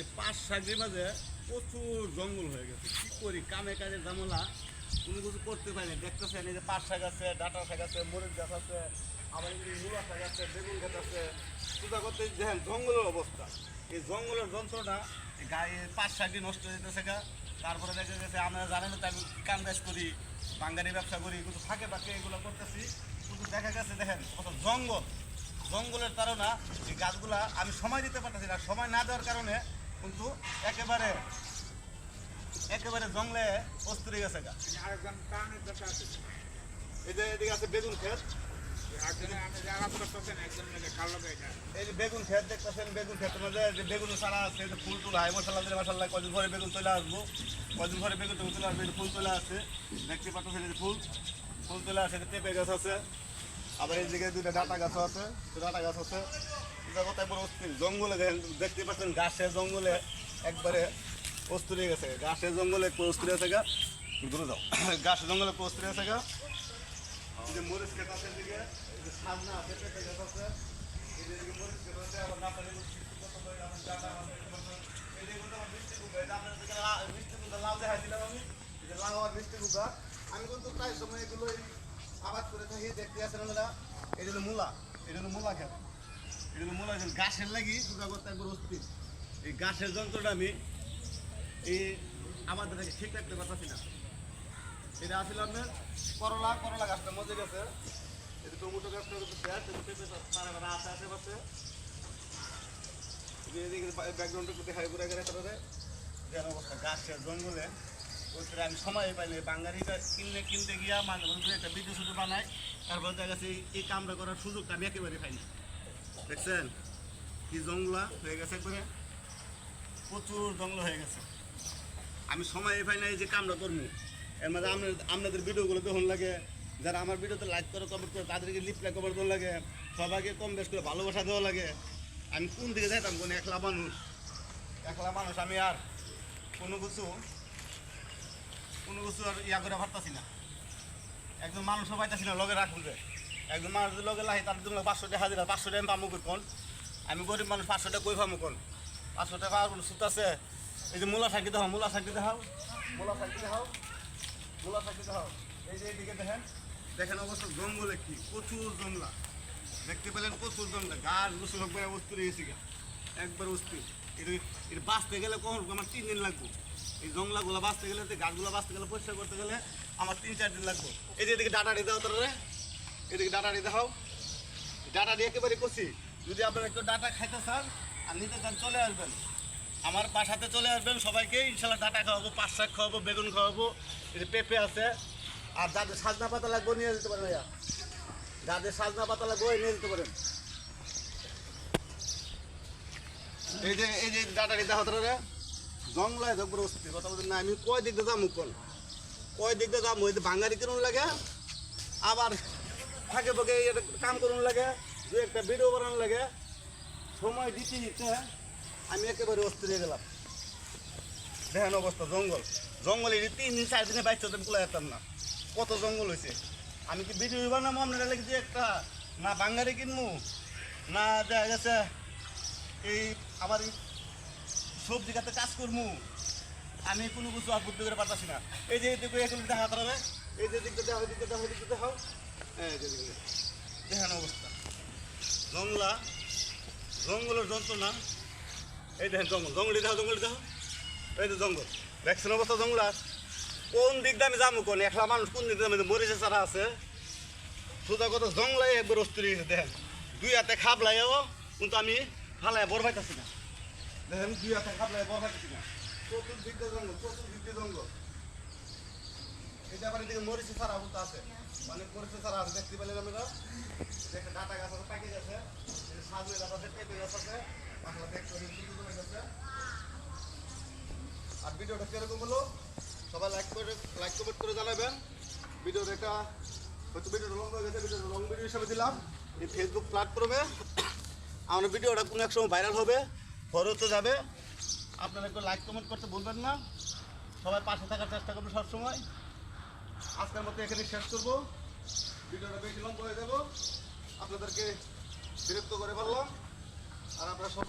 যে পাঁচ সাগরির মাঝে প্রচুর জঙ্গল হয়ে গেছে। কি করি? কামে কাজে জামলা কোনো কিছু করতে পারি না। দেখতেছেন এই যে পাঁচ শাক আছে, ডাটা শাক আছে, মরিচ গাছ আছে, আবার এই মূলা শাক আছে, বেগুন গাছ আছে। পূজা করতে দেখেন জঙ্গলের অবস্থা। এই জঙ্গলের যন্ত্রটা গায়ে পাঁচ শাকই নষ্ট হয়ে যেতেছে গা। তারপরে দেখা গেছে, আমরা জানেন তো, আমি কাম কাজ করি, বাঙ্গালি ব্যবসা করি, কিন্তু ফাঁকে ফাঁকে এগুলো করতেছি। কিন্তু দেখা গেছে, দেখেন, কত জঙ্গল। জঙ্গলের কারণে এই গাছগুলা আমি সময় দিতে পারতেছি না। সময় না দেওয়ার কারণে কিন্তু একেবারে একেবারে জঙ্গলে অস্তুরে গেছে গা। এই যে এদিকে আছে বেগুন যে বেগুন ক্ষেত দেখতেছেন বেগুন ক্ষেতের মধ্যে যে বেগুন সারা আছে ফুল তুলা মশলা দিলে মশলা কদিন পরে বেগুন চলে আসব। কদিন পরে বেগুন চলে আসবে ফুল চলে আসছে দেখতে পাচ্ছেন ফুল। ফুল চলে এই যে পেঁপে গাছ আছে। আবার এই দিকে দুইটা ডাটা গাছ আছে ডাটা গাছ আছে। কোথায় বড় অস্থির। জঙ্গলে দেখতে পাচ্ছেন গাছে জঙ্গলে একবারে অস্তুরে গেছে। গাছে জঙ্গলে অস্তুরে আছে গা। দূরে যাও। গাছে জঙ্গলে অস্তুরে আছে গা। মরিচ ক্ষেত আছে সামনে আছে, পেঁপে গাছ আছে। এদিকে মরিচ ক্ষেত আছে আমি। কিন্তু প্রায় সময় এগুলো আবাদ করে থাকি, দেখতে আমরা এই জন্য মূলা এই জন্য মূলা খেত। এই জন্য মূলা গাছের লাগি দুর্গা করতে একবার অস্থির। এই গাছের যন্ত্রটা আমি এই আমাদের থেকে ঠিক রাখতে পারতাছি না। এটা আসলে আপনার করলা করলা গাছটা মজে গেছে। এটা টমেটো গাছটা কিন্তু ব্যাস এটা পেঁপে ব্যাকগ্রাউন্ডটা একটু দেখাই, ঘুরে গেলে তারা অবস্থা, গাছের জঙ্গলে ওইটা আমি সময় পাইনি বাঙালিটা কিনলে কিনতে গিয়া মাঝে মধ্যে একটা ভিডিও শুধু বানাই তারপর দেখা গেছে এই- কামটা করার সুযোগটা আমি একেবারে পাইনি দেখছেন? কি জঙ্গলা হয়ে গেছে একবারে। প্রচুর জঙ্গল হয়ে গেছে। আমি সময় পাই না এই যে কামটা করব। এর আপনার আপনাদের ভিডিওগুলো তখন লাগে। যারা আমার ভিডিওতে লাইক করে কমেন্ট করে, তাদেরকে লিপ লাইক কমেন্ট দেওয়া লাগে। সবাইকে কম বেশ করে ভালোবাসা দেওয়া লাগে। আমি কোন দিকে যাইতাম? কোন একলা মানুষ? একলা মানুষ আমি আর কোনো কিছু কোনো কিছু আর ইয়া করে ভাবতাছি না। একজন মানুষও পাইতাছি না, লগে রাখুন একজন মানুষ লগে লাহি তার জন্য পাঁচশো টাকা হাজিরা পাঁচশো টাকা পামু কোন? আমি গরিব মানুষ পাঁচশো টাকা কই পামু, কোন? পাঁচশো টাকা আর সুত আছে? এই যে মূলা থাকি দেখাও মূলা থাকি দেখাও মূলা থাকি দেখাও মূলা থাকি দেখাও এই যে এইদিকে দেখেন দেখেন অবস্থা, জঙ্গলে কি, প্রচুর জঙ্গলা। দেখতে পেলেন প্রচুর জঙ্গলা, গাছ গুছল একবার অস্থির হয়েছে গা। একবার অস্থির। এটা এটা বাঁচতে গেলে কখন আমার তিন দিন লাগবে? এই জঙ্গলাগুলো বাঁচতে গেলে গাছগুলো বাঁচতে গেলে, পরিষ্কার করতে গেলে আমার তিন, চার দিন লাগবে। এই যে এদিকে ডাটা দাও তোরা রে। এদিকে ডাটা দিয়ে দাও ডাটা দিয়ে একেবারে করছি যদি আপনারা একটু ডাটা খাইতে চান আর নিতে চান, চলে আসবেন। আমার বাসাতে চলে আসবেন সবাইকে। ইনশাল্লাহ ডাটা খাওয়াবো, পাঁচ শাক খাওয়াবো, বেগুন খাওয়াবো, এই পেঁপে আছে। আর যাদের সাজনা পাতা লাগবে, নিয়ে যেতে পারেন ভাইয়া। যাদের সাজনা পাতা লাগবে নিয়ে যেতে পারেন। এই যে এই যে ডাটাটি দেখো তোরা জঙ্গলায় দেখব অস্থির কথা বলতে না, আমি কয় দিক দিয়ে যাব কোন কয় দিক দিয়ে যাব? যে বাঙালি কিরম লাগে? আবার ফাঁকে ফাঁকে কাম করুন লাগে, দু একটা ভিডিও বানানো লাগে। সময় দিতে দিতে আমি একেবারে অস্থির হয়ে গেলাম। দেখেন অবস্থা, জঙ্গল। জঙ্গলে তিন দিন, চার দিনে চলতে কুলা যেতাম না। কত জঙ্গল হয়েছে আমি কি ভিডিও বানাবো? আপনারা লেগেছি একটা না বাঙালি কিনবো, না দেখা গেছে এই আমার সবজি খাতে কাজ করব আমি কোনো কিছু আর বুদ্ধি করে পারতাছি না। এই যে এদিকে এগুলো দেখা তারা এই যে দিকটা দেখাও দিকটা দেখাও দিকটা যে দেখেন অবস্থা। জঙ্গলা জঙ্গলের যন্ত্রণা। এই দেখেন জঙ্গল। জঙ্গলি দেখো জঙ্গলি দেখো। এই যে জঙ্গল। দেখছেন অবস্থা জঙ্গলা? কোন দিক দিয়ে আমি যাব কোন? একলা মানুষ কোন দিক দিয়ে মরিচে চারা আছে? সোজা কথা জঙ্গলাই একবার হয়েছে দেখেন। দুই হাতে খাপ খাবলাইও কিন্তু আমি ফালাই বর পাইতেছি না। দেখেন, দুই হাতে খাবলাই বর পাইতেছি না। চতুর্দিক জঙ্গল চতুর্দিক জঙ্গল। এটা আবার কিন্তু আছে। অনেক মরিচে চারা আছে, দেখতে পেলেন আমরা দেখেন ডাটা গাছ আছে পাখি আছে সাজু গাছ আছে, পেঁপে গাছ আছে। দেখতে গাছ। আর ভিডিওটা কীরকম হলো? সবাই লাইক করে লাইক কমেন্ট করে জানাবেন। ভিডিওটা একটা হয়তো ভিডিওটা লং হয়ে গেছে, ভিডিওটা লং ভিডিও হিসাবে দিলাম। এই ফেসবুক প্ল্যাটফর্মে আমার ভিডিওটা কোনো এক সময় ভাইরাল হবে। ফরতে যাবে। আপনারা একটু লাইক কমেন্ট করতে ভুলবেন না। সবাই পাশে থাকার চেষ্টা করবেন সবসময়। আজকের মতো এখানে শেষ করব। ভিডিওটা বেশি লম্বা হয়ে যাব। আপনাদেরকে বিরক্ত করে ফেললাম। আর আপনারা